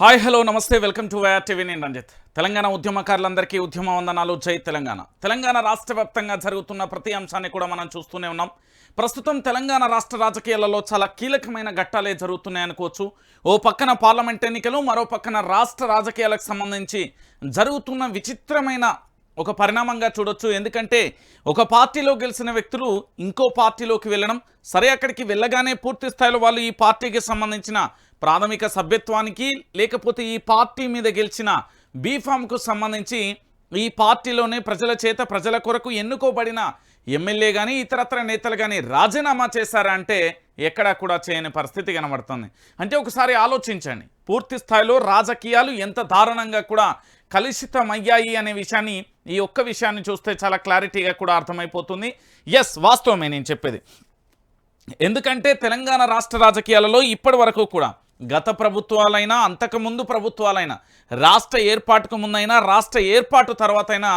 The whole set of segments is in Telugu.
హాయ్ హలో నమస్తే వెల్కమ్ టు వైఆర్ టీవీ. నేను రంజిత్. తెలంగాణ ఉద్యమకారులందరికీ ఉద్యమ వందనాలు జై తెలంగాణ. తెలంగాణ రాష్ట్ర వ్యాప్తంగా జరుగుతున్న ప్రతి అంశాన్ని కూడా మనం చూస్తూనే ఉన్నాం. ప్రస్తుతం తెలంగాణ రాష్ట్ర రాజకీయాలలో చాలా కీలకమైన ఘట్టాలే జరుగుతున్నాయనుకోవచ్చు ఓ పక్కన పార్లమెంట్ ఎన్నికలు మరో పక్కన రాష్ట్ర రాజకీయాలకు సంబంధించి జరుగుతున్న విచిత్రమైన ఒక పరిణామంగా చూడొచ్చు. ఎందుకంటే ఒక పార్టీలో గెలిచిన వ్యక్తులు ఇంకో పార్టీలోకి వెళ్ళడం సరే అక్కడికి వెళ్ళగానే పూర్తి స్థాయిలో వాళ్ళు ఈ పార్టీకి సంబంధించిన ప్రాథమిక సభ్యత్వానికి లేకపోతే ఈ పార్టీ మీద గెలిచిన బీఫామ్కు సంబంధించి ఈ పార్టీలోనే ప్రజల చేత ప్రజల కొరకు ఎన్నుకోబడిన ఎమ్మెల్యే కానీ ఇతరత్ర నేతలు కానీ రాజీనామా చేశారా అంటే ఎక్కడా కూడా చేయని పరిస్థితి కనబడుతుంది. అంటే ఒకసారి ఆలోచించండి. పూర్తి స్థాయిలో రాజకీయాలు ఎంత దారుణంగా కూడా కలుషితమయ్యాయి అనే విషయాన్ని ఈ ఒక్క విషయాన్ని చూస్తే చాలా క్లారిటీగా కూడా అర్థమైపోతుంది. ఎస్ వాస్తవమే నేను చెప్పేది. ఎందుకంటే తెలంగాణ రాష్ట్ర రాజకీయాలలో ఇప్పటి వరకు కూడా గత ప్రభుత్వాలైనా అంతకుముందు ప్రభుత్వాలైనా రాష్ట్ర ఏర్పాటుకు ముందైనా రాష్ట్ర ఏర్పాటు తర్వాతైనా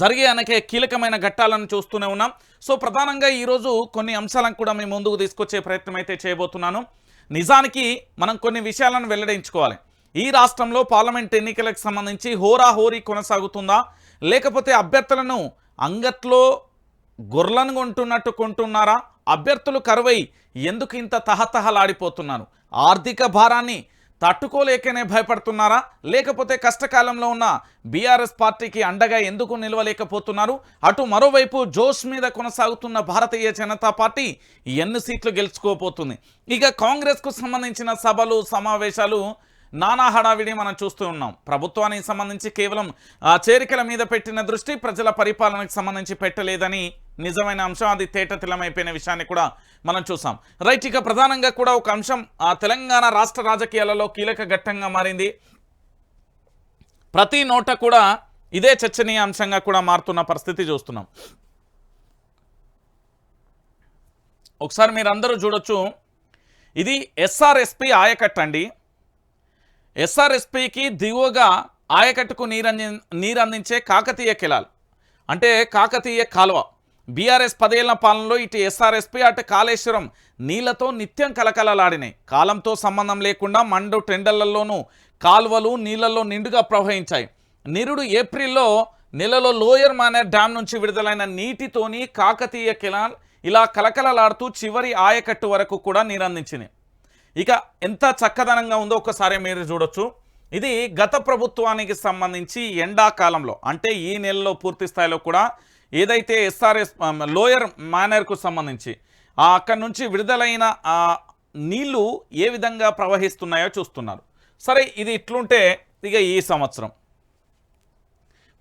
జరిగే అనేక కీలకమైన ఘట్టాలను చూస్తూనే ఉన్నాం. సో ప్రధానంగా ఈరోజు కొన్ని అంశాలను కూడా మేము ముందుకు తీసుకొచ్చే ప్రయత్నం అయితే చేయబోతున్నాను. నిజానికి మనం కొన్ని విషయాలను వెల్లడించుకోవాలి. ఈ రాష్ట్రంలో పార్లమెంట్ ఎన్నికలకు సంబంధించి హోరాహోరీ కొనసాగుతుందా? లేకపోతే అభ్యర్థులను అంగట్లో గొర్రెలను కొంటున్నట్టు కొంటున్నారా? అభ్యర్థులు కరువై ఎందుకు ఇంత తహతహలాడిపోతున్నారు? ఆర్థిక భారాన్ని తట్టుకోలేకనే భయపడుతున్నారా? లేకపోతే కష్టకాలంలో ఉన్న బీఆర్ఎస్ పార్టీకి అండగా ఎందుకు నిలవలేకపోతున్నారు? అటు మరోవైపు జోష్ మీద కొనసాగుతున్న భారతీయ జనతా పార్టీ ఎన్ని సీట్లు గెలుచుకోపోతుంది ఇక కాంగ్రెస్కు సంబంధించిన సభలు సమావేశాలు నానా హడావిడి మనం చూస్తూ ఉన్నాం. ప్రభుత్వానికి సంబంధించి కేవలం ఆ, చేరికల మీద పెట్టిన దృష్టి ప్రజల పరిపాలనకు సంబంధించి పెట్టలేదని నిజమైన అంశం. అది తేటతిలమైపోయిన విషయాన్ని కూడా మనం చూసాం. రైట్ ఇక ప్రధానంగా కూడా ఒక అంశం ఆ తెలంగాణ రాష్ట్ర రాజకీయాలలో కీలక ఘట్టంగా మారింది. ప్రతి నోట కూడా ఇదే చర్చనీయ అంశంగా కూడా మారుతున్న పరిస్థితి చూస్తున్నాం. ఒకసారి మీరందరూ చూడొచ్చు. ఇది ఎస్ఆర్ఎస్పి ఆయకట్టు అండి ఎస్ఆర్ఎస్పికి దిగువగా ఆయకట్టుకు నీరంది నీరందించే కాకతీయ కిలాలు. అంటే కాకతీయ కాలువ. బీఆర్ఎస్ పదేళ్ళ పాలనలో ఇటు ఎస్ఆర్ఎస్పి అటు కాళేశ్వరం నీళ్ళతో నిత్యం కలకలలాడినాయి. కాలంతో సంబంధం లేకుండా మండు టెండర్లలోనూ కాలువలు నీళ్ళలో నిండుగా ప్రవహించాయి. నిరుడు ఏప్రిల్లో నెలలో లోయర్ మానేర్ డ్యామ్ నుంచి విడుదలైన నీటితోని కాకతీయ కిలాల్ ఇలా కలకలలాడుతూ చివరి ఆయకట్టు వరకు కూడా నీరందించింది ఇక ఎంత చక్కదనంగా ఉందో ఒకసారి మీరు చూడొచ్చు. ఇది గత ప్రభుత్వానికి సంబంధించి ఎండాకాలంలో అంటే ఈ నెలలో పూర్తి స్థాయిలో కూడా ఏదైతే ఎస్ఆర్ఎస్ లోయర్ మానర్కు సంబంధించి అక్కడి నుంచి విడుదలైన నీళ్ళు ఏ విధంగా ప్రవహిస్తున్నాయో చూస్తున్నారు. సరే ఇది ఇట్లుంటే ఇక ఈ సంవత్సరం.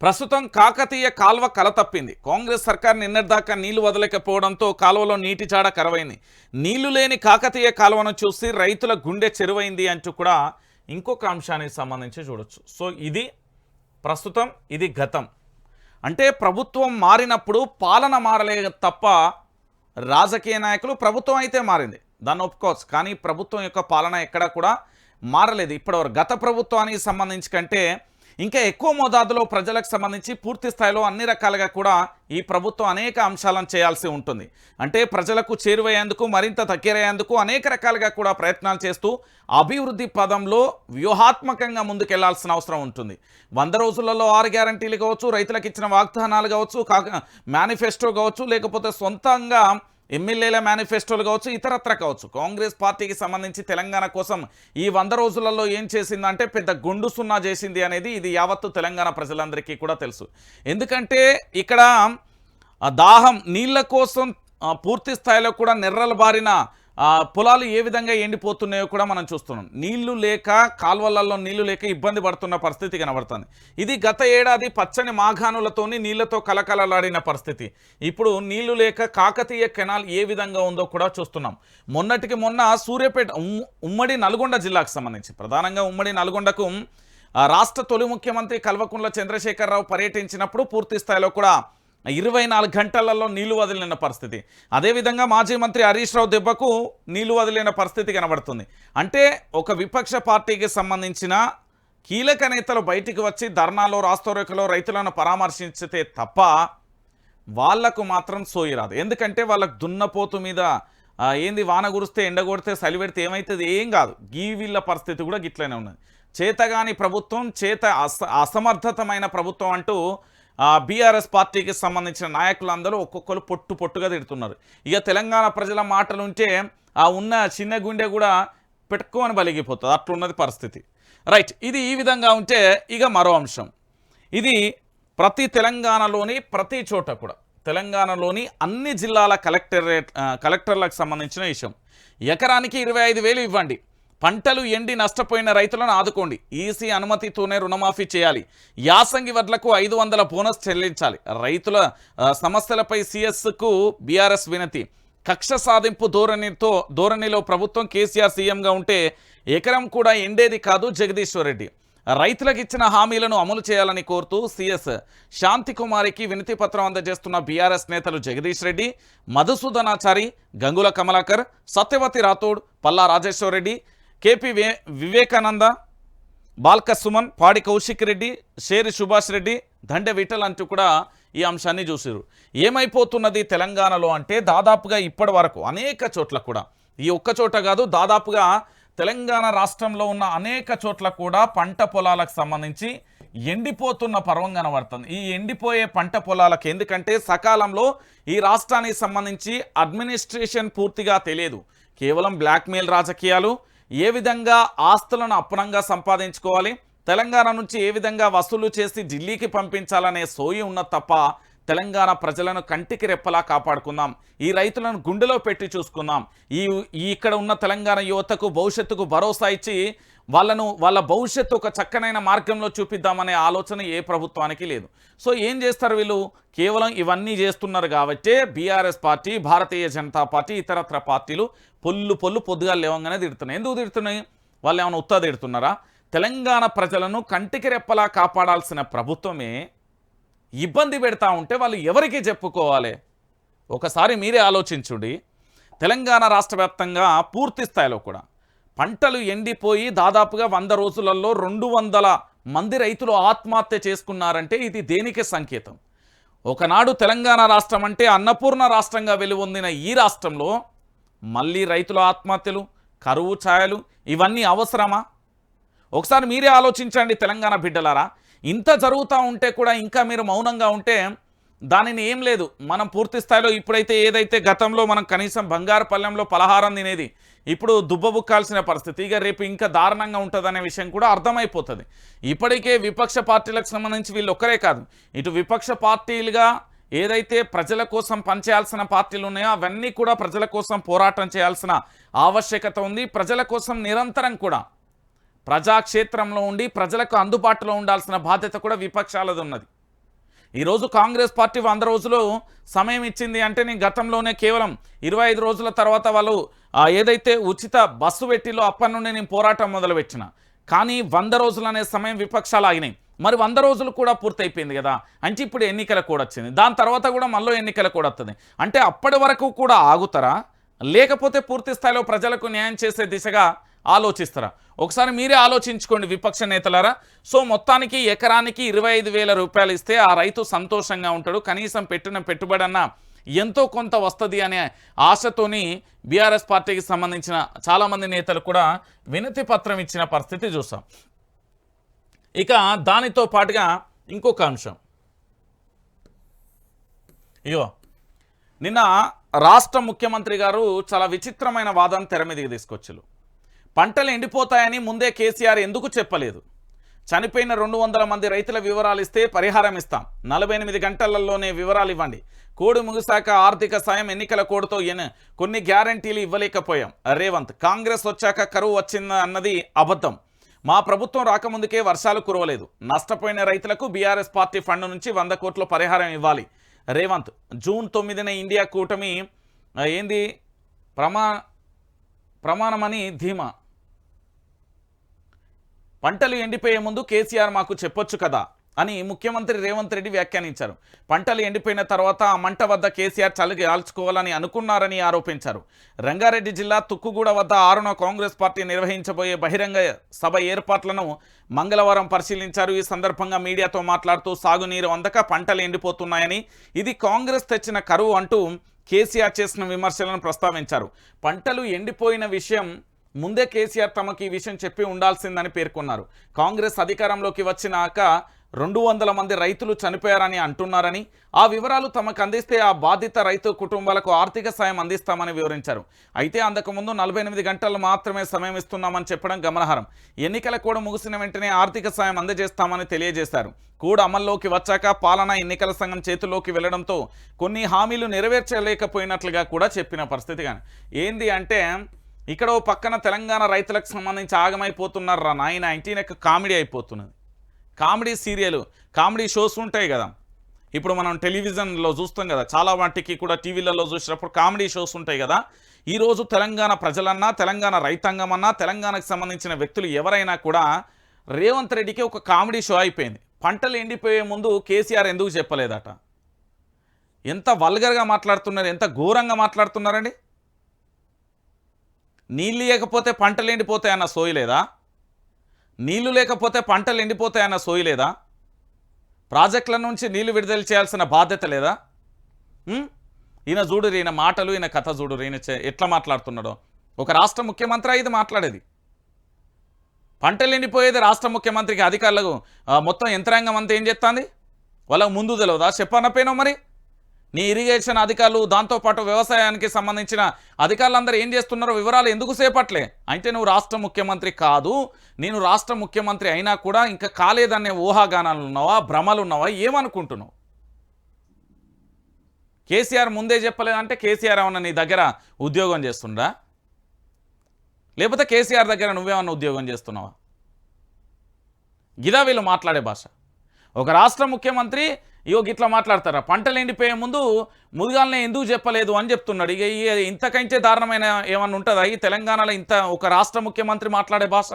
ప్రస్తుతం కాకతీయ కాల్వ కల తప్పింది. కాంగ్రెస్ సర్కార్ నిన్నటిదాకా నీళ్ళు వదలకపోవడంతో కాలువలో నీటి చాడ కరవైంది. నీళ్ళు లేని కాకతీయ కాలువను చూసి రైతుల గుండె చెరువైంది అంటూ కూడా ఇంకొక అంశానికి సంబంధించి చూడొచ్చు. సో ఇది ప్రస్తుతం ఇది గతం. అంటే ప్రభుత్వం మారినప్పుడు పాలన మారలే తప్ప రాజకీయ నాయకులు ప్రభుత్వం అయితే మారింది. దాన్ని ఒప్పుకోవచ్చు కానీ ప్రభుత్వం యొక్క పాలన ఎక్కడా కూడా మారలేదు. ఇప్పటివరకు గత ప్రభుత్వానికి సంబంధించి కంటే ఇంకా ఎక్కువ మోతాదులో ప్రజలకు సంబంధించి పూర్తి స్థాయిలో అన్ని రకాలుగా కూడా ఈ ప్రభుత్వం అనేక అంశాలను చేయాల్సి ఉంటుంది. అంటే ప్రజలకు చేరువయ్యేందుకు మరింత దగ్గరయ్యేందుకు అనేక రకాలుగా కూడా ప్రయత్నాలు చేస్తూ అభివృద్ధి పదంలో వ్యూహాత్మకంగా ముందుకెళ్ళాల్సిన అవసరం ఉంటుంది. వంద రోజులలో ఆరు గ్యారంటీలు కావచ్చు రైతులకు ఇచ్చిన వాగ్దానాలు కావచ్చు కాక మేనిఫెస్టో కావచ్చు లేకపోతే సొంతంగా ఎమ్మెల్యేల మేనిఫెస్టోలు కావచ్చు ఇతరత్ర కావచ్చు. కాంగ్రెస్ పార్టీకి సంబంధించి తెలంగాణ కోసం ఈ వంద రోజులలో ఏం చేసిందంటే పెద్ద గుండు సున్నా చేసింది అనేది ఇది యావత్తు తెలంగాణ ప్రజలందరికీ కూడా తెలుసు. ఎందుకంటే ఇక్కడ దాహం నీళ్ళ కోసం పూర్తి స్థాయిలో కూడా నెర్రలు బారిన పొలాలు ఏ విధంగా ఎండిపోతున్నాయో కూడా మనం చూస్తున్నాం. నీళ్ళు లేక కాల్వలలో నీళ్ళు లేక ఇబ్బంది పడుతున్న పరిస్థితి కనబడుతుంది. ఇది గత ఏడాది పచ్చని మాఘానులతోని నీళ్ళతో కలకలలాడిన పరిస్థితి. ఇప్పుడు నీళ్ళు లేక కాకతీయ కెనాల్ ఏ విధంగా ఉందో కూడా చూస్తున్నాం. మొన్నటికి మొన్న సూర్యాపేట ఉమ్- ఉమ్మడి నల్గొండ జిల్లాకు సంబంధించి ప్రధానంగా ఉమ్మడి నల్గొండకు రాష్ట్ర తొలి ముఖ్యమంత్రి కల్వకుంట్ల చంద్రశేఖరరావు పర్యటించినప్పుడు పూర్తి స్థాయిలో కూడా ఇరవై నాలుగు గంటలలో నీళ్ళు వదిలిన పరిస్థితి. అదేవిధంగా మాజీ మంత్రి హరీష్ రావు దెబ్బకు నీళ్ళు వదిలిన పరిస్థితి కనబడుతుంది. అంటే ఒక విపక్ష పార్టీకి సంబంధించిన కీలక నేతలు బయటికి వచ్చి ధర్నాలో రాస్తోరేఖలో రైతులను పరామర్శించితే తప్ప వాళ్ళకు మాత్రం సోయిరాదు ఎందుకంటే వాళ్ళకు దున్నపోతు మీద ఏంది వాన కురిస్తే ఎండ కొడితే చలి పెడితే ఏమవుతుంది ఏం కాదు. గీ వీళ్ళ పరిస్థితి కూడా గిట్లనే ఉన్నది. చేతగాని ప్రభుత్వం చేత అస అసమర్థతమైన ప్రభుత్వం అంటూ బీఆర్ఎస్ పార్టీకి సంబంధించిన నాయకులందరూ ఒక్కొక్కరు పొట్టు పొట్టుగా తిడుతున్నారు. ఇక తెలంగాణ ప్రజల మాటలుంటే ఆ ఉన్న చిన్న గుండె కూడా పెట్టుకోని బలిగిపోతుంది. అట్లున్నది పరిస్థితి. రైట్ ఇది ఈ విధంగా ఉంటే ఇక మరో అంశం. ఇది ప్రతి తెలంగాణలోని ప్రతి చోట కూడా తెలంగాణలోని అన్ని జిల్లాల కలెక్టరేట్ కలెక్టర్లకు సంబంధించిన విషయం. ఎకరానికి ఇరవై ఐదు వేలు ఇవ్వండి. పంటలు ఎండి నష్టపోయిన రైతులను ఆదుకోండి. ఈసీ అనుమతితోనే రుణమాఫీ చేయాలి. యాసంగి వడ్లకు ఐదు వందల బోనస్ చెల్లించాలి. రైతుల సమస్యలపై సిఎస్కు బీఆర్ఎస్ వినతి. కక్ష సాధింపు ధోరణితో ధోరణిలో ప్రభుత్వం కేసీఆర్ సీఎంగా ఉంటే ఎకరం కూడా ఎండేది కాదు జగదీశ్వర్ రెడ్డి. రైతులకు ఇచ్చిన హామీలను అమలు చేయాలని కోరుతూ సీఎస్ శాంతి కుమారికి వినతి పత్రం అందజేస్తున్న బీఆర్ఎస్ నేతలు జగదీష్ రెడ్డి మధుసూదనాచారి గంగుల కమలాకర్ సత్యవతి రాథోడ్ పల్లా రాజేశ్వర్ రెడ్డి కేపీ వే వివేకానంద బాల్క సుమన్ పాడి కౌశిక్ రెడ్డి షేరి సుభాష్ రెడ్డి దండె విఠల్ అంటూ కూడా ఈ అంశాన్ని చూసారు ఏమైపోతున్నది తెలంగాణలో అంటే దాదాపుగా ఇప్పటి వరకు అనేక చోట్ల కూడా. ఈ ఒక్క చోట కాదు దాదాపుగా తెలంగాణ రాష్ట్రంలో ఉన్న అనేక చోట్ల కూడా పంట పొలాలకు సంబంధించి ఎండిపోతున్న పర్వం కనబడుతుంది. ఈ ఎండిపోయే పంట పొలాలకు ఎందుకంటే సకాలంలో ఈ రాష్ట్రానికి సంబంధించి అడ్మినిస్ట్రేషన్ పూర్తిగా తెలియదు. కేవలం బ్లాక్మెయిల్ రాజకీయాలు ఏ విధంగా ఆస్తులను అప్పనంగా సంపాదించుకోవాలి? తెలంగాణ నుంచి ఏ విధంగా వసూలు చేసి ఢిల్లీకి పంపించాలనే సోయి ఉన్న తప్ప తెలంగాణ ప్రజలను కంటికి రెప్పలా కాపాడుకుందాం. ఈ రైతులను గుండెలో పెట్టి చూసుకుందాం. ఈ ఈ ఇక్కడ ఉన్న తెలంగాణ యువతకు భవిష్యత్తుకు భరోసా ఇచ్చి వాళ్ళను వాళ్ళ భవిష్యత్తు ఒక చక్కనైన మార్గంలో చూపిద్దామనే ఆలోచన ఏ ప్రభుత్వానికి లేదు. సో ఏం చేస్తారు వీళ్ళు? కేవలం ఇవన్నీ చేస్తున్నారు కాబట్టే BRS party Bharatiya Janata party ఇతరత్ర పార్టీలు పొల్లు పొల్లు పొద్దుగా లేవంగానే తిడుతున్నాయి. ఎందుకు తిడుతున్నాయి? వాళ్ళు ఏమైనా ఉత్తా తిడుతున్నారా? తెలంగాణ ప్రజలను కంటికి రెప్పలా కాపాడాల్సిన ప్రభుత్వమే ఇబ్బంది పెడతా ఉంటే వాళ్ళు ఎవరికి చెప్పుకోవాలి? ఒకసారి మీరే ఆలోచించుడి. తెలంగాణ రాష్ట్ర వ్యాప్తంగా పూర్తి స్థాయిలో కూడా పంటలు ఎండిపోయి దాదాపుగా వంద రోజులలో రెండు వందల మంది రైతులు ఆత్మహత్య చేసుకున్నారంటే ఇది దేనికి సంకేతం? ఒకనాడు తెలంగాణ రాష్ట్రం అంటే అన్నపూర్ణ రాష్ట్రంగా వెలువొందిన ఈ రాష్ట్రంలో మళ్ళీ రైతుల ఆత్మహత్యలు కరువు ఛాయలు ఇవన్నీ అవసరమా? ఒకసారి మీరే ఆలోచించండి తెలంగాణ బిడ్డలారా. ఇంత జరుగుతూ ఉంటే కూడా ఇంకా మీరు మౌనంగా ఉంటే దానిని ఏం లేదు. మనం పూర్తి స్థాయిలో ఇప్పుడైతే ఏదైతే గతంలో మనం కనీసం బంగారు పల్లెంలో పలహారం తినేది ఇప్పుడు దుబ్బబుక్కాల్సిన పరిస్థితి. ఇక రేపు ఇంకా దారుణంగా ఉంటుందనే విషయం కూడా అర్థమైపోతుంది. ఇప్పటికే విపక్ష పార్టీలకు సంబంధించి వీళ్ళు ఒక్కరే కాదు. ఇటు విపక్ష పార్టీలుగా ఏదైతే ప్రజల కోసం పనిచేయాల్సిన పార్టీలు ఉన్నాయో అవన్నీ కూడా ప్రజల కోసం పోరాటం చేయాల్సిన ఆవశ్యకత ఉంది. ప్రజల కోసం నిరంతరం కూడా ప్రజాక్షేత్రంలో ఉండి ప్రజలకు అందుబాటులో ఉండాల్సిన బాధ్యత కూడా విపక్షాలది ఉన్నది. ఈరోజు కాంగ్రెస్ పార్టీ వంద రోజులు సమయం ఇచ్చింది అంటే నేను గతంలోనే కేవలం ఇరవై ఐదు రోజుల తర్వాత వాళ్ళు ఏదైతే ఉచిత బస్సు పెట్టిలో అప్పటి నుండి నేను పోరాటం మొదలుపెట్టిన కానీ వంద రోజులు అనే సమయం విపక్షాలు ఆగినాయి. మరి వంద రోజులు కూడా పూర్తయిపోయింది కదా. అంటే ఇప్పుడు ఎన్నికల కూడా వచ్చింది. దాని తర్వాత కూడా మళ్ళీ ఎన్నికల కూడా వస్తుంది అంటే అప్పటి వరకు కూడా ఆగుతారా? లేకపోతే పూర్తి స్థాయిలో ప్రజలకు న్యాయం చేసే దిశగా ఆలోచిస్తారా? ఒకసారి మీరే ఆలోచించుకోండి విపక్ష నేతలారా. సో మొత్తానికి ఎకరానికి ఇరవై ఐదు వేల రూపాయలు ఇస్తే ఆ రైతు సంతోషంగా ఉంటాడు. కనీసం పెట్టిన పెట్టుబడన్నా ఎంతో కొంత వస్తుంది అనే ఆశతోని బీఆర్ఎస్ పార్టీకి సంబంధించిన చాలామంది నేతలు కూడా వినతి పత్రం ఇచ్చిన పరిస్థితి చూసాం. ఇక దానితో పాటుగా ఇంకొక అంశం. ఇగో నిన్న రాష్ట్ర ముఖ్యమంత్రి గారు చాలా విచిత్రమైన వాదన తెర మీదకి తీసుకొచ్చారు పంటలు ఎండిపోతాయని ముందే కేసీఆర్ ఎందుకు చెప్పలేదు? చనిపోయిన రెండు వందల మంది రైతుల వివరాలు ఇస్తే పరిహారం ఇస్తాం. నలభై ఎనిమిది గంటలలోనే వివరాలు ఇవ్వండి. కోడి ముగిశాక ఆర్థిక సాయం ఎన్నికల కోడ్తో కొన్ని గ్యారంటీలు ఇవ్వలేకపోయాం. రేవంత్ కాంగ్రెస్ వచ్చాక కరువు వచ్చింది అన్నది అబద్ధం. మా ప్రభుత్వం రాకముందుకే వర్షాలు కురవలేదు. నష్టపోయిన రైతులకు బీఆర్ఎస్ పార్టీ ఫండ్ నుంచి వంద కోట్ల పరిహారం ఇవ్వాలి. రేవంత్ జూన్ తొమ్మిదిన ఇండియా కూటమి ఏంది? ప్రమా ప్రమాణమని ధీమా. పంటలు ఎండిపోయే ముందు కేసీఆర్ మాకు చెప్పొచ్చు కదా అని ముఖ్యమంత్రి రేవంత్ రెడ్డి వ్యాఖ్యానించారు. పంటలు ఎండిపోయిన తర్వాత ఆ మంట వద్ద కేసీఆర్ చలికి ఆల్చుకోవాలని అనుకున్నారని ఆరోపించారు. రంగారెడ్డి జిల్లా తుక్కుగూడ వద్ద ఆరున కాంగ్రెస్ పార్టీ నిర్వహించబోయే బహిరంగ సభ ఏర్పాట్లను మంగళవారం పరిశీలించారు. ఈ సందర్భంగా మీడియాతో మాట్లాడుతూ సాగునీరు అందక పంటలు ఎండిపోతున్నాయని ఇది కాంగ్రెస్ తెచ్చిన కరువు అంటూ కేసీఆర్ చేసిన విమర్శలను ప్రస్తావించారు. పంటలు ఎండిపోయిన విషయం ముందే కేసీఆర్ తమకు ఈ విషయం చెప్పి ఉండాల్సిందని పేర్కొన్నారు. కాంగ్రెస్ అధికారంలోకి వచ్చినాక రెండు వందల మంది రైతులు చనిపోయారని అంటున్నారని ఆ వివరాలు తమకు అందిస్తే ఆ బాధిత రైతు కుటుంబాలకు ఆర్థిక సాయం అందిస్తామని వివరించారు. అయితే అంతకుముందు నలభై ఎనిమిది గంటలు మాత్రమే సమయం ఇస్తున్నామని చెప్పడం గమనార్హం. ఎన్నికల కూడా ముగిసిన వెంటనే ఆర్థిక సాయం అందజేస్తామని తెలియజేశారు. కూడా అమల్లోకి వచ్చాక పాలన ఎన్నికల సంఘం చేతుల్లోకి వెళ్ళడంతో కొన్ని హామీలు నెరవేర్చలేకపోయినట్లుగా కూడా చెప్పిన పరిస్థితి కానీ. ఏంది అంటే ఇక్కడ ఓ పక్కన తెలంగాణ రైతులకు సంబంధించి ఆగమైపోతున్నారు రా నాయన ఇంటినకు కామెడీ అయిపోతున్నది. కామెడీ సీరియల్ కామెడీ షోస్ ఉంటాయి కదా. ఇప్పుడు మనం టెలివిజన్లో చూస్తాం కదా. చాలా వాటికి కూడా టీవీలలో చూసినప్పుడు కామెడీ షోస్ ఉంటాయి కదా. ఈరోజు తెలంగాణ ప్రజలన్నా తెలంగాణ రైతాంగం అన్నా తెలంగాణకు సంబంధించిన వ్యక్తులు ఎవరైనా కూడా రేవంత్ రెడ్డికి ఒక కామెడీ షో అయిపోయింది. పంటలు ఎండిపోయే ముందు కేసీఆర్ ఎందుకు చెప్పలేదట? ఎంత వల్గర్గా మాట్లాడుతున్నారు ఎంత ఘోరంగా మాట్లాడుతున్నారండి? నీళ్ళు లేకపోతే పంటలు ఎండిపోతాయన్న సోయలేదా నీళ్ళు లేకపోతే పంటలు ఎండిపోతాయన్న సోయలేదా ప్రాజెక్టుల నుంచి నీళ్ళు విడుదల చేయాల్సిన బాధ్యత లేదా? ఈయన చూడు ఈయన మాటలు ఈయన కథ చూడు ఈయన చే- ఎట్లా మాట్లాడుతున్నాడో. ఒక రాష్ట్ర ముఖ్యమంత్రి ఇది మాట్లాడేది. పంటలు ఎండిపోయేది రాష్ట్ర ముఖ్యమంత్రికి అధికారులకు మొత్తం యంత్రాంగం అంతా ఏం చెప్తాంది వాళ్ళకు ముందు తెలియదా చెప్పనపోయినావు మరి? నీ ఇరిగేషన్ అధికారులు దాంతోపాటు వ్యవసాయానికి సంబంధించిన అధికారులందరూ ఏం చేస్తున్నారో వివరాలు ఎందుకు సేపట్లే? అంటే నువ్వు రాష్ట్ర ముఖ్యమంత్రి కాదు నేను రాష్ట్ర ముఖ్యమంత్రి అయినా కూడా ఇంకా కాలేదనే ఊహాగానాలు ఉన్నావా భ్రమలు ఉన్నావా ఏమనుకుంటున్నావు? కేసీఆర్ ముందే చెప్పలేదంటే కేసీఆర్ ఏమన్నా నీ దగ్గర ఉద్యోగం చేస్తుండా లేకపోతే కేసీఆర్ దగ్గర నువ్వేమన్నా ఉద్యోగం చేస్తున్నావా? గిదా వీళ్ళు మాట్లాడే భాష. ఒక రాష్ట్ర ముఖ్యమంత్రి ఇగో గిట్లా మాట్లాడతారా? పంటలు ఎండిపోయే ముందు ముదిగాలనే ఎందుకు చెప్పలేదు అని చెప్తున్నాడు. ఇక ఈ ఇంతకంటే దారుణమైన ఏమన్నా ఉంటుందా? ఈ తెలంగాణలో ఇంత ఒక రాష్ట్ర ముఖ్యమంత్రి మాట్లాడే భాష?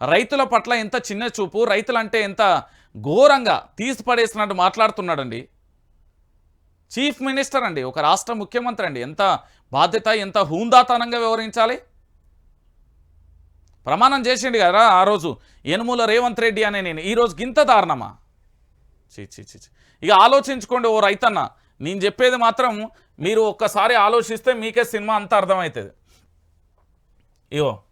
రైతుల పట్ల ఎంత చిన్న చూపు రైతులంటే ఎంత ఘోరంగా తీసిపడేసినట్టు మాట్లాడుతున్నాడండి. చీఫ్ మినిస్టర్ అండి ఒక రాష్ట్ర ముఖ్యమంత్రి అండి. ఎంత బాధ్యత ఎంత హూందాతనంగా వ్యవహరించాలి? ప్రమాణం చేసిండు కదా ఆ రోజు యనుమూల రేవంత్ రెడ్డి అనే నేను. ఈరోజు గింత దారుణమా? చీ చీ ఇక ఆలోచించుకోండి ఓ రైతన్న నేను చెప్పేది మాత్రం మీరు ఒక్కసారి ఆలోచిస్తే మీకే సినిమా అంతా అర్థమవుతుంది. ఇగో.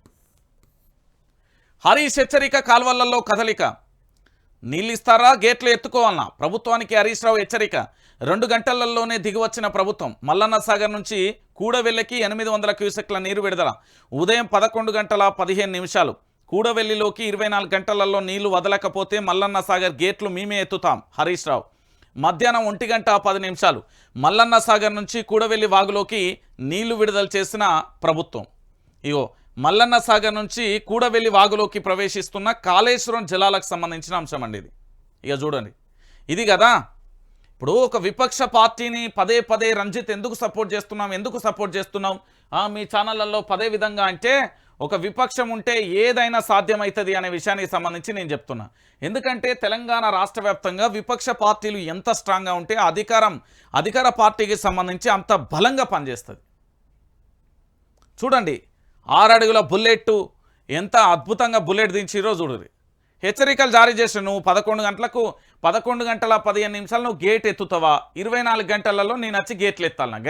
హరీష్ హెచ్చరిక కాల్వలలో కదలిక. నీళ్ళిస్తారా? గేట్లు ఎత్తుకోవాలన్నా. ప్రభుత్వానికి హరీష్ రావు హెచ్చరిక. రెండు గంటలలోనే దిగివచ్చిన ప్రభుత్వం. మల్లన్న సాగర్ నుంచి కూడవెల్లకి ఎనిమిది వందల క్యూసెక్ల నీరు విడుదల. ఉదయం పదకొండు గంటల పదిహేను నిమిషాలు. కూడవెల్లిలోకి ఇరవై నాలుగు గంటలలో నీళ్ళు వదలకపోతే మల్లన్న సాగర్ గేట్లు మేమే ఎత్తుతాం. హరీష్ రావు. మధ్యాహ్నం ఒంటి గంట పది నిమిషాలు. మల్లన్న సాగర్ నుంచి కూడవెల్లి వాగులోకి నీళ్ళు విడుదల చేసిన ప్రభుత్వం. ఇగో మల్లన్న సాగర్ నుంచి కూడవెల్లి వాగులోకి ప్రవేశిస్తున్న కాళేశ్వరం జలాలకు సంబంధించిన అంశం అండి ఇది. ఇక చూడండి. ఇది కదా? ఇప్పుడు ఒక విపక్ష పార్టీని పదే పదే రంజిత్ ఎందుకు సపోర్ట్ చేస్తున్నాం? ఎందుకు సపోర్ట్ చేస్తున్నాం? మీ ఛానళ్ళల్లో పదే విధంగా అంటే ఒక విపక్షం ఉంటే ఏదైనా సాధ్యమవుతుంది అనే విషయానికి సంబంధించి నేను చెప్తున్నా. ఎందుకంటే తెలంగాణ రాష్ట్ర వ్యాప్తంగా విపక్ష పార్టీలు ఎంత స్ట్రాంగ్గా ఉంటే అధికారం అధికార పార్టీకి సంబంధించి అంత బలంగా పనిచేస్తుంది. చూడండి ఆరడుగుల బుల్లెట్ ఎంత అద్భుతంగా బుల్లెట్ దించిరో చూడురి హెచ్చరికలు జారీ చేసి నువ్వు పదకొండు గంటలకు పదకొండు గంటల పదిహేను నిమిషాలు నువ్వు గేట్ ఎత్తుతావా? ఇరవై నాలుగు గంటలలో నేను వచ్చి గేట్లు ఎత్తాలి నాకు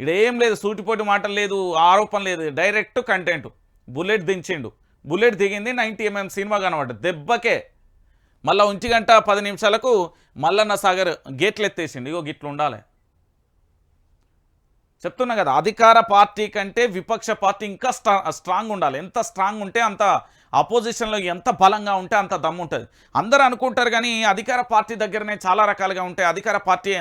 ఇక్కడ ఇడేం లేదు సూటిపోటి మాటలు లేదు ఆరోపణ లేదు డైరెక్ట్ కంటెంట్ బుల్లెట్ దించిండు. బుల్లెట్ దిగింది నైంటీ ఎంఎం సినిమా కనబడ్డ దెబ్బకే. మళ్ళీ ఉంచి గంట పది నిమిషాలకు మల్లన్న సాగర్ గేట్లు ఎత్తేసిండు. ఇగో గిట్లు ఉండాలి. చెప్తున్నా కదా అధికార పార్టీ కంటే విపక్ష పార్టీ ఇంకా స్ట్రా స్ట్రాంగ్ ఉండాలి. ఎంత స్ట్రాంగ్ ఉంటే అంత అపోజిషన్లో ఎంత బలంగా ఉంటే అంత దమ్ము ఉంటుంది అందరూ అనుకుంటారు కానీ అధికార పార్టీ దగ్గరనే చాలా రకాలుగా ఉంటాయి అధికార పార్టీ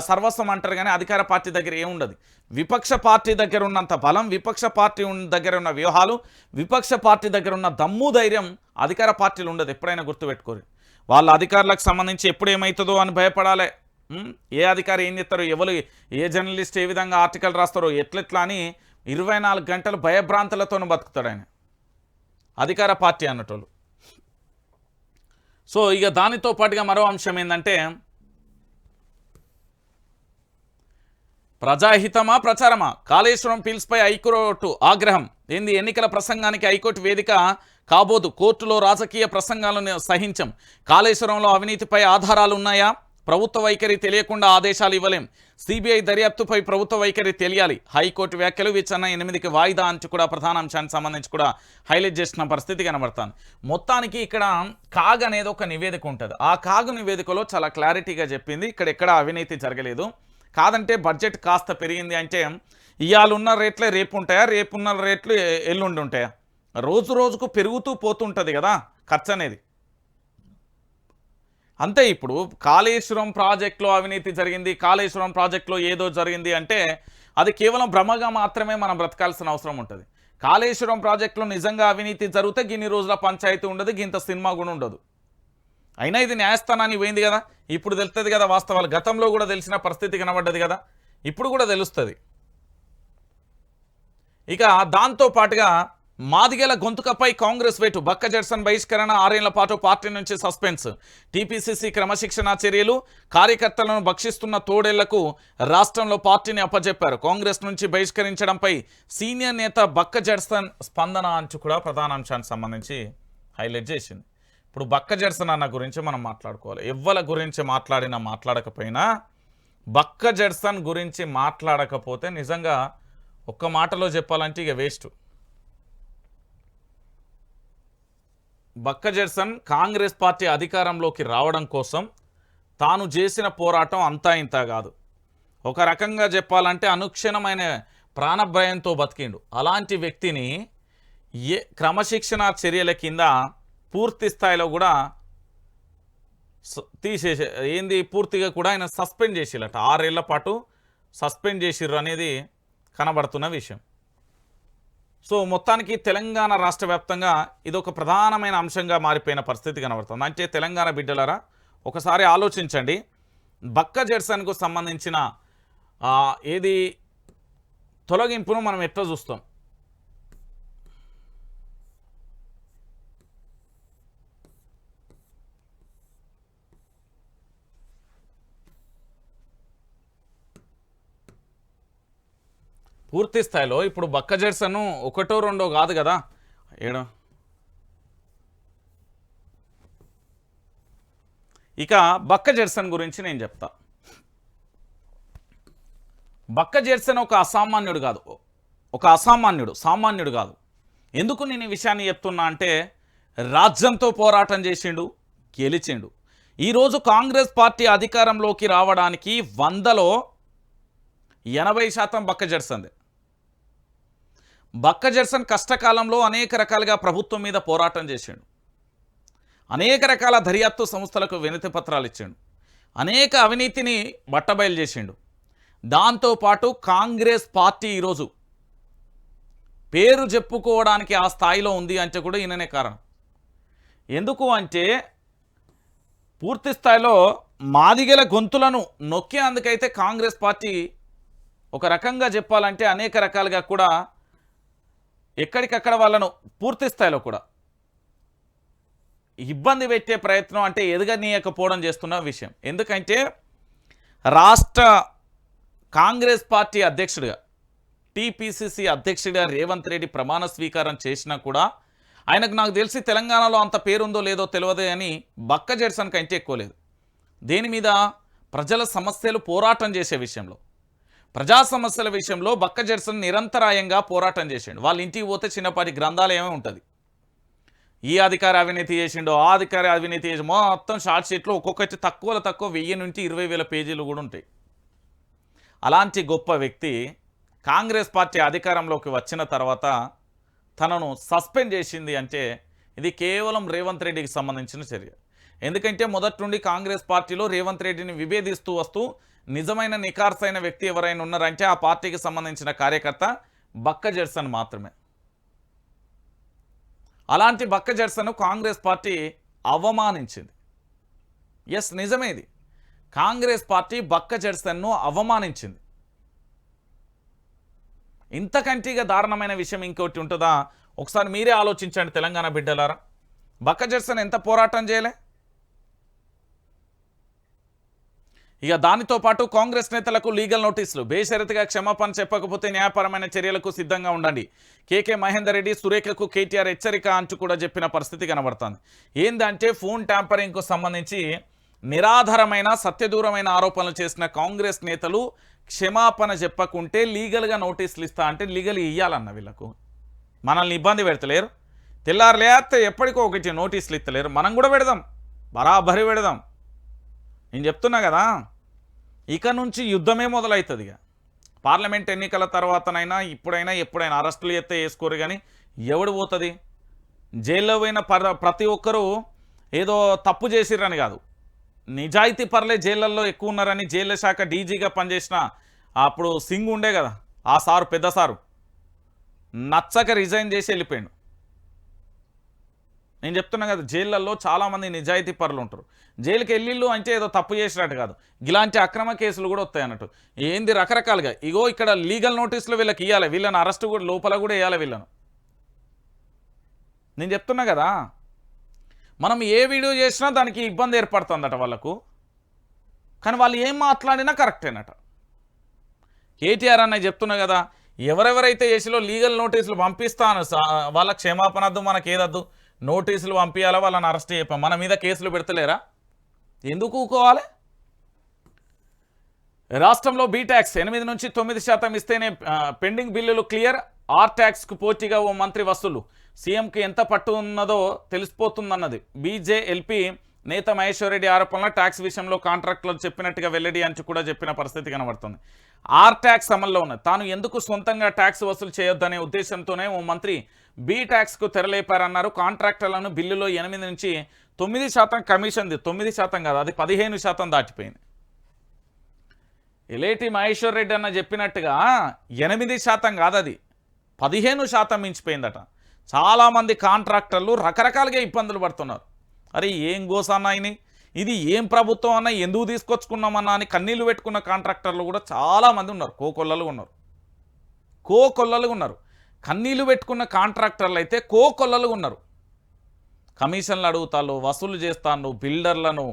సర్వస్వం అంటారు కానీ అధికార పార్టీ దగ్గర ఏముండదు విపక్ష పార్టీ దగ్గర ఉన్నంత బలం విపక్ష పార్టీ దగ్గర ఉన్న వ్యూహాలు విపక్ష పార్టీ దగ్గర ఉన్న దమ్ము ధైర్యం అధికార పార్టీలు ఉండదు. ఎప్పుడైనా గుర్తుపెట్టుకోరు. వాళ్ళ అధికారులకు సంబంధించి ఎప్పుడు ఏమవుతుందో అని భయపడాలి. ఏ అధికారి ఏం చేస్తారో ఎవరు ఏ జర్నలిస్ట్ ఏ విధంగా ఆర్టికల్ రాస్తారో ఎట్లెట్లా అని ఇరవై నాలుగు గంటలు భయభ్రాంతులతోనూ బతుకుతాడు ఆయన. అధికార పార్టీ అన్నటోళ్ళు. సో ఇక దానితో పాటుగా మరో అంశం ఏంటంటే ప్రజాహితమా ప్రచారమా? కాళేశ్వరం పిల్స్పై హైకోర్టు ఆగ్రహం. ఏంది? ఎన్నికల ప్రసంగానికి హైకోర్టు వేదిక కాబోదు. కోర్టులో రాజకీయ ప్రసంగాలను సహించం. కాళేశ్వరంలో అవినీతిపై ఆధారాలు ఉన్నాయా ప్రభుత్వ వైఖరి తెలియకుండా ఆదేశాలు ఇవ్వలేం. సిబిఐ దర్యాప్తుపై ప్రభుత్వ వైఖరి తెలియాలి. హైకోర్టు వ్యాఖ్యలు విచారణ ఎనిమిదికి వాయిదా అంచు కూడా ప్రధాన అంశానికి సంబంధించి కూడా హైలైట్ చేసిన పరిస్థితి కనబడుతుంది. మొత్తానికి ఇక్కడ కాగ్ అనేది ఒక నివేదిక ఉంటుంది. ఆ కాగ్ నివేదికలో చాలా క్లారిటీగా చెప్పింది. ఇక్కడ ఎక్కడ అవినీతి జరగలేదు. కాదంటే బడ్జెట్ కాస్త పెరిగింది అంటే ఇవాళ ఉన్న రేట్లే రేపు ఉంటాయా రేపున్న రేట్లు ఎల్లుండి ఉంటాయా రోజు రోజుకు పెరుగుతూ పోతుంటుంది కదా ఖర్చు అనేది అంతే ఇప్పుడు కాళేశ్వరం ప్రాజెక్టులో అవినీతి జరిగింది కాళేశ్వరం ప్రాజెక్టులో ఏదో జరిగింది అంటే అది కేవలం భ్రమగా మాత్రమే మనం బ్రతకాల్సిన అవసరం ఉంటుంది. కాళేశ్వరం ప్రాజెక్టులో నిజంగా అవినీతి జరిగితే గిన్ని రోజుల పంచాయతీ ఉండదు గింత సినిమా కూడా ఉండదు అయినా ఇది న్యాయస్థానానికి పోయింది కదా. ఇప్పుడు తెలుస్తుంది కదా వాస్తవాలు. గతంలో కూడా తెలిసిన పరిస్థితి కనబడ్డది కదా. ఇప్పుడు కూడా తెలుస్తుంది. ఇక దాంతో పాటుగా మాదిగల గొంతుకపై కాంగ్రెస్ వేటు. బక్క జడ్సన్ బహిష్కరణ ఆరేళ్ళ పాటు పార్టీ నుంచి సస్పెన్స్. టీపీసీసీ క్రమశిక్షణ చర్యలు కార్యకర్తలను భక్షిస్తున్న తోడేళ్ళకు రాష్ట్రంలో పార్టీని అప్పజెప్పారు. కాంగ్రెస్ నుంచి బహిష్కరించడంపై సీనియర్ నేత బక్క జడ్సన్ స్పందన అంచు కూడా ప్రధాన అంశానికి సంబంధించి హైలైట్ చేసింది. ఇప్పుడు బక్క జడ్సన్ అన్న గురించి మనం మాట్లాడుకోవాలి. ఎవ్వల గురించి మాట్లాడినా మాట్లాడకపోయినా బక్క జడ్సన్ గురించి మాట్లాడకపోతే నిజంగా ఒక్క మాటలో చెప్పాలంటే ఇక వేస్ట్. బక్క జడ్సన్ కాంగ్రెస్ పార్టీ అధికారంలోకి రావడం కోసం తాను చేసిన పోరాటం అంతా ఇంత కాదు. ఒక రకంగా చెప్పాలంటే అనుక్షణమైన ప్రాణభయంతో బతికిండు. అలాంటి వ్యక్తిని ఏ క్రమశిక్షణ చర్యల కింద పూర్తి స్థాయిలో కూడా తీసేసే ఏంది పూర్తిగా కూడా ఆయన సస్పెండ్ చేసిరట ఆరేళ్ళ పాటు సస్పెండ్ చేసిర్రు అనేది కనబడుతున్న విషయం. సో మొత్తానికి తెలంగాణ రాష్ట్ర వ్యాప్తంగా ఇది ఒక ప్రధానమైన అంశంగా మారిపోయిన పరిస్థితి కనబడుతుంది. అంటే తెలంగాణ బిడ్డలరా ఒకసారి ఆలోచించండి. బక్క జెర్సన్కు సంబంధించిన ఏది తొలగింపును మనం ఎట్లా చూస్తాం? పూర్తి స్థాయిలో ఇప్పుడు బక్క జెర్సన్ ఒకటో రెండో కాదు కదా. ఏడో. ఇక బక్క జెర్సన్ గురించి నేను చెప్తా. బక్క జెర్సన్ ఒక అసామాన్యుడు కాదు. ఒక అసామాన్యుడు సామాన్యుడు కాదు. ఎందుకు నేను ఈ విషయాన్ని చెప్తున్నా అంటే రాజ్యంతో పోరాటం చేసిండు గెలిచిండు. ఈరోజు కాంగ్రెస్ పార్టీ అధికారంలోకి రావడానికి వందలో ఎనభై శాతం బక్క జెర్సన్దే. బక్క జర్సన్ కష్టకాలంలో అనేక రకాలుగా ప్రభుత్వం మీద పోరాటం చేసిండు. అనేక రకాల దర్యాప్తు సంస్థలకు వినతి పత్రాలు ఇచ్చిండు. అనేక అవినీతిని బట్టబయలు చేసిండు. దాంతోపాటు కాంగ్రెస్ పార్టీ ఈరోజు పేరు చెప్పుకోవడానికి ఆ స్థాయిలో ఉంది అంటే కూడా ఈయననే కారణం. ఎందుకు అంటే పూర్తి స్థాయిలో మాదిగల గొంతులను నొక్కేందుకైతే కాంగ్రెస్ పార్టీ ఒక రకంగా చెప్పాలంటే అనేక రకాలుగా కూడా ఎక్కడికక్కడ వాళ్ళను పూర్తి స్థాయిలో కూడా ఇబ్బంది పెట్టే ప్రయత్నం అంటే ఎదగనీయకపోవడం చేస్తున్న విషయం. ఎందుకంటే రాష్ట్ర కాంగ్రెస్ పార్టీ అధ్యక్షుడిగా టీపీసీసీ అధ్యక్షుడిగా రేవంత్ రెడ్డి ప్రమాణ స్వీకారం చేసినా కూడా ఆయనకు నాకు తెలిసి తెలంగాణలో అంత పేరుందో లేదో తెలియదు అని బక్క జెడ్సన్ కంటే ఎక్కువ లేదు. దేని మీద ప్రజల సమస్యలు పోరాటం చేసే విషయంలో ప్రజా సమస్యల విషయంలో బక్క జెర్సన్ నిరంతరాయంగా పోరాటం చేసిండు. వాళ్ళ ఇంటికి పోతే చిన్నపాటి గ్రంథాలయమే ఉంటుంది. ఈ అధికారి అవినీతి చేసిండో ఆ అధికారి అవినీతి చేసి మొత్తం షార్ట్ షీట్లో ఒక్కొక్కటి తక్కువలో తక్కువ వెయ్యి నుంచి ఇరవై వేల పేజీలు కూడా ఉంటాయి. అలాంటి గొప్ప వ్యక్తి కాంగ్రెస్ పార్టీ అధికారంలోకి వచ్చిన తర్వాత తనను సస్పెండ్ చేసింది అంటే ఇది కేవలం రేవంత్ రెడ్డికి సంబంధించిన చర్య. ఎందుకంటే మొదటి నుండి కాంగ్రెస్ పార్టీలో రేవంత్ రెడ్డిని విభేదిస్తూ వస్తూ నిజమైన నికార్సైన వ్యక్తి ఎవరైనా ఉన్నారంటే ఆ పార్టీకి సంబంధించిన కార్యకర్త బక్క జెర్సన్ మాత్రమే. అలాంటి బక్క జెర్సన్ను కాంగ్రెస్ పార్టీ అవమానించింది. ఎస్ నిజమేది కాంగ్రెస్ పార్టీ బక్క జెర్సన్ను అవమానించింది. ఇంతకంటిగా దారుణమైన విషయం ఇంకోటి ఉంటుందా? ఒకసారి మీరే ఆలోచించండి తెలంగాణ బిడ్డలారా. బక్క జెర్సన్ ఎంత పోరాటం చేయలే? ఇక దానితో పాటు కాంగ్రెస్ నేతలకు లీగల్ నోటీసులు. బేషరతుగా క్షమాపణ చెప్పకపోతే న్యాయపరమైన చర్యలకు సిద్ధంగా ఉండండి. కేకే మహేందర్ రెడ్డి సురేఖకు కేటీఆర్ హెచ్చరిక అంటూ కూడా చెప్పిన పరిస్థితి కనబడుతుంది. ఏందంటే ఫోన్ ట్యాంపరింగ్కు సంబంధించి నిరాధారమైన సత్యదూరమైన ఆరోపణలు చేసిన కాంగ్రెస్ నేతలు క్షమాపణ చెప్పకుంటే లీగల్గా నోటీసులు ఇస్తా అంటే లీగల్ ఇవ్వాలన్న వీళ్ళకు. మనల్ని ఇబ్బంది పెడతలేరు. తెల్లారు లేకపోతే ఎప్పటికో ఒకటి నోటీసులు ఇస్తలేరు. మనం కూడా పెడదాం. బరాబరి పెడదాం. నేను చెప్తున్నా కదా ఇక నుంచి యుద్ధమే మొదలవుతుంది ఇక. పార్లమెంట్ ఎన్నికల తర్వాతనైనా ఇప్పుడైనా ఎప్పుడైనా అరెస్టులు ఎత్తే వేసుకోరు కానీ ఎవడు పోతుంది? జైల్లో పోయిన ప్రతి ఒక్కరూ ఏదో తప్పు చేసిర్రని కాదు. నిజాయితీ పర్లే జైళ్ళల్లో ఎక్కువ ఉన్నారని జైళ్ళ శాఖ డీజీగా పనిచేసిన అప్పుడు సింగ్ ఉండే కదా ఆ సారు పెద్ద సారు. నచ్చక రిజైన్ చేసి వెళ్ళిపోయాడు. నేను చెప్తున్నా కదా జైళ్ళల్లో చాలామంది నిజాయితీ పరులు ఉంటారు. జైలుకి వెళ్ళిళ్ళు అంటే ఏదో తప్పు చేసినట్టు కాదు. ఇలాంటి అక్రమ కేసులు కూడా వస్తాయి అన్నట్టు. ఏంది రకరకాలుగా? ఇగో ఇక్కడ లీగల్ నోటీసులు వీళ్ళకి ఇవ్వాలి వీళ్ళని అరెస్ట్ కూడా లోపల కూడా వేయాలి వీళ్ళను. నేను చెప్తున్నా కదా మనం ఏ వీడియో చేసినా దానికి ఇబ్బంది ఏర్పడుతుందట వాళ్ళకు. కానీ వాళ్ళు ఏం మాట్లాడినా కరెక్టేనట. కేటీఆర్ అన్న చెప్తున్నా కదా ఎవరెవరైతే చేసిలో లీగల్ నోటీసులు పంపిస్తాను వాళ్ళ క్షమాపణ వద్దు మనకి ఏదద్దు నోటీసులు పంపించాలా వాళ్ళని అరెస్ట్ చేయప? మన మీద కేసులు పెడతలేరా? ఎందుకు ఊకోవాలి? రాష్ట్రంలో బీట్యాక్స్ ఎనిమిది నుంచి తొమ్మిది శాతం ఇస్తేనే పెండింగ్ బిల్లులు క్లియర్. ఆర్ ట్యాక్స్కు పోటీగా ఓ మంత్రి వసూలు. సీఎంకి ఎంత పట్టు ఉన్నదో తెలిసిపోతుందన్నది. బీజేఎల్పీ నేత మహేశ్వర్ రెడ్డి ఆరోపణల ట్యాక్స్ విషయంలో కాంట్రాక్టులు చెప్పినట్టుగా వెల్లడి అంచు కూడా చెప్పిన పరిస్థితి కనబడుతుంది. ఆర్ ట్యాక్స్ అమల్లో ఉన్నది. తాను ఎందుకు సొంతంగా ట్యాక్స్ వసూలు చేయొద్దనే ఉద్దేశంతోనే ఓ మంత్రి బీ ట్యాక్స్కు తెరలేపారన్నారు. కాంట్రాక్టర్లను బిల్లులో ఎనిమిది నుంచి తొమ్మిది శాతం కమిషన్ది. తొమ్మిది శాతం కాదు అది పదిహేను శాతం దాటిపోయింది. ఎలేటి మహేశ్వర్ రెడ్డి అన్న చెప్పినట్టుగా ఎనిమిది శాతం కాదు అది పదిహేను శాతం మించిపోయిందట. చాలామంది కాంట్రాక్టర్లు రకరకాలుగా ఇబ్బందులు పడుతున్నారు. అరే ఏం గోసన్నాయని ఇది ఏం ప్రభుత్వం అన్నా? ఎందుకు తీసుకొచ్చుకున్నామన్నా అని కన్నీళ్ళు పెట్టుకున్న కాంట్రాక్టర్లు కూడా చాలామంది ఉన్నారు. కోకొల్లలు ఉన్నారు. కోకొల్లలు ఉన్నారు. కన్నీళ్ళు పెట్టుకున్న కాంట్రాక్టర్లు అయితే కోకొల్లలు ఉన్నారు. కమిషన్లు అడుగుతాను వసూలు చేస్తాను బిల్డర్లను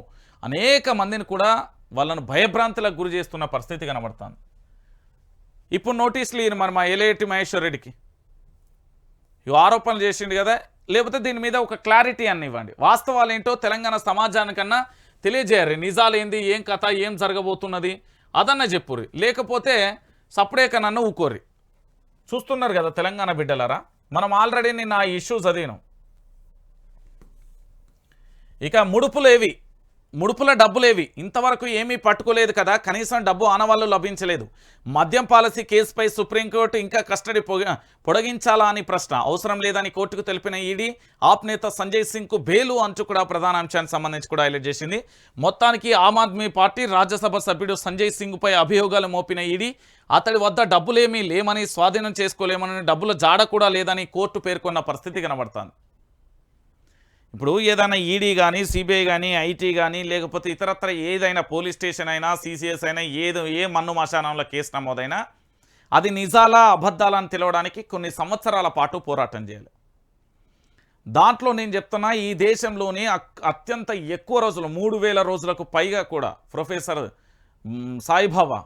అనేక మందిని కూడా వాళ్ళను భయభ్రాంతులకు గురి చేస్తున్న పరిస్థితి కనబడుతుంది. ఇప్పుడు నోటీసులు ఇయ్యను మరి మా ఎలేటి మహేశ్వర్ రెడ్డికి. ఇవి ఆరోపణలు చేసిండు కదా లేకపోతే దీని మీద ఒక క్లారిటీ అని ఇవ్వండి. వాస్తవాలు ఏంటో తెలంగాణ సమాజానికన్నా తెలియజేయాలి. నిజాలు ఏంది ఏం కథ ఏం జరగబోతున్నది అదన్న చెప్పుర్రి. లేకపోతే సపరేక నన్ను ఊకోర్రి. చూస్తున్నారు కదా తెలంగాణ బిడ్డలారా? మనం ఆల్రెడీ నిన్న ఆ ఇష్యూ చదివినాం ఇక ముడుపులేవి. ముడుపుల డబ్బులేవి. ఇంతవరకు ఏమీ పట్టుకోలేదు కదా కనీసం డబ్బు ఆనవాళ్ళు లభించలేదు. మద్యం పాలసీ కేసుపై సుప్రీంకోర్టు ఇంకా కస్టడీ పొగ పొడిగించాలా అని ప్రశ్న. అవసరం లేదని కోర్టుకు తెలిపిన ఈడీ ఆప్ నేత సంజయ్ సింగ్కు బెయిలు అంటూ కూడా ప్రధాన అంశానికి సంబంధించి కూడా హైలైట్ చేసింది. మొత్తానికి ఆమ్ ఆద్మీ పార్టీ రాజ్యసభ సభ్యుడు సంజయ్ సింగ్పై అభియోగాలు మోపిన ఈడీ అతడి వద్ద డబ్బులేమీ లేమని స్వాధీనం చేసుకోలేమని డబ్బుల జాడ కూడా లేదని కోర్టు పేర్కొన్న పరిస్థితి కనబడుతోంది. ఇప్పుడు ఏదైనా ఈడీ కానీ సిబిఐ కానీ ఐటీ కానీ లేకపోతే ఇతరత్ర ఏదైనా పోలీస్ స్టేషన్ అయినా సిసిఎస్ అయినా ఏదో ఏ మన్ను మశానంలో కేసు నమోదైనా అది నిజాలా అబద్ధాలని తెలవడానికి కొన్ని సంవత్సరాల పాటు పోరాటం చేయాలి. దాంట్లో నేను చెప్తున్నా ఈ దేశంలోని అక్- అత్యంత ఎక్కువ రోజులు మూడు వేల రోజులకు పైగా కూడా ప్రొఫెసర్ సాయిబాబా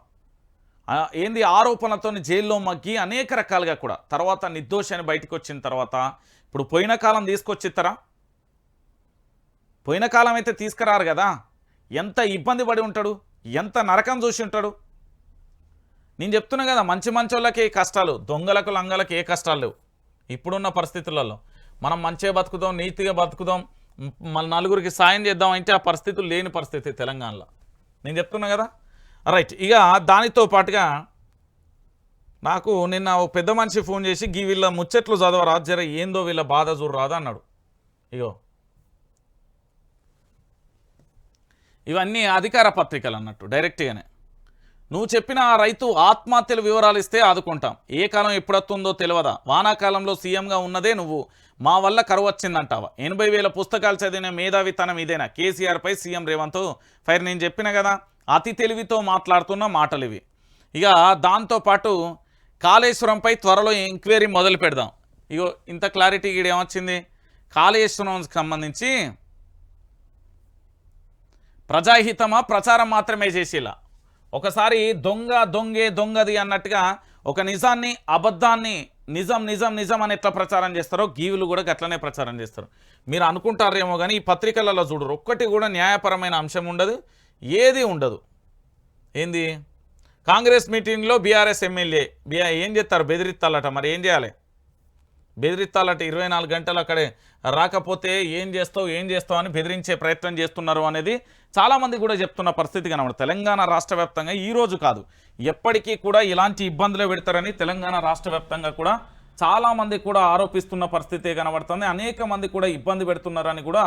ఏంది ఆరోపణలతో జైల్లో మగ్గి అనేక రకాలుగా కూడా తర్వాత నిర్దోషి అని బయటకు వచ్చిన తర్వాత ఇప్పుడు పోయిన కాలం తీసుకొచ్చిస్తారా పోయిన కాలం అయితే తీసుకురారు కదా. ఎంత ఇబ్బంది పడి ఉంటాడు ఎంత నరకం చూసి ఉంటాడు. నేను చెప్తున్నా కదా మంచి మంచోళ్ళకి ఏ కష్టాలు దొంగలకు లంగలకు ఏ కష్టాలు లేవు. ఇప్పుడున్న పరిస్థితులలో మనం మంచిగా బతుకుదాం నీతిగా బతుకుదాం మన నలుగురికి సాయం చేద్దాం అంటే ఆ పరిస్థితులు లేని పరిస్థితి తెలంగాణలో. నేను చెప్తున్నా కదా? రైట్ ఇక దానితో పాటుగా నాకు నిన్న ఓ పెద్ద మనిషి ఫోన్ చేసి గీ వీళ్ళ ముచ్చట్లు చదవరా జర ఏందో వీళ్ళ బాధ చూడరాదా అన్నాడు. ఇగో ఇవన్నీ అధికార పత్రికలు అన్నట్టు డైరెక్ట్గానే నువ్వు చెప్పిన ఆ రైతు ఆత్మహత్యల వివరాలు ఇస్తే ఆదుకుంటాం. ఏ కాలం ఎప్పుడొస్తుందో తెలియదా వానాకాలంలో సీఎంగా ఉన్నదే నువ్వు. మా వల్ల కరువు వచ్చిందంటావా? ఎనభై వేల పుస్తకాలు చదివిన మేధావితనం ఇదేనా? కేసీఆర్పై సీఎం రేవంత్ ఫైర్ నేను చెప్పిన కదా? అతి తెలివితో మాట్లాడుతున్న మాటలు ఇవి ఇక దాంతోపాటు కాళేశ్వరంపై త్వరలో ఎంక్వైరీ మొదలు పెడదాం. ఇగో ఇంత క్లారిటీ ఇక్కడ ఏమొచ్చింది కాళేశ్వరంకి సంబంధించి ప్రజాహితమా ప్రచారం మాత్రమే చేసేలా. ఒకసారి దొంగ దొంగే దొంగది అన్నట్టుగా ఒక నిజాన్ని అబద్ధాన్ని నిజం నిజం నిజం అని ఎట్లా ప్రచారం చేస్తారో గీవులు కూడా గట్లనే ప్రచారం చేస్తారు. మీరు అనుకుంటారేమో కానీ ఈ పత్రికలలో చూడరు. ఒక్కటి కూడా న్యాయపరమైన అంశం ఉండదు ఏది ఉండదు. ఏంది? కాంగ్రెస్ మీటింగ్లో బీఆర్ఎస్ ఎమ్మెల్యే ఏం చేస్తారు? బెదిరిస్తాలట మరి ఏం చేయాలి? బెదిరిస్తాలట ఇరవై నాలుగు గంటలు అక్కడే రాకపోతే ఏం చేస్తావు ఏం చేస్తావు అని బెదిరించే ప్రయత్నం చేస్తున్నారు అనేది చాలామంది కూడా చెప్తున్న పరిస్థితి కనబడు తెలంగాణ రాష్ట్ర వ్యాప్తంగా ఈ రోజు కాదు ఎప్పటికీ కూడా ఇలాంటి ఇబ్బందులు పెడతారని తెలంగాణ రాష్ట్ర వ్యాప్తంగా కూడా చాలామంది కూడా ఆరోపిస్తున్న పరిస్థితి కనబడుతుంది. అనేక మంది కూడా ఇబ్బంది పెడుతున్నారని కూడా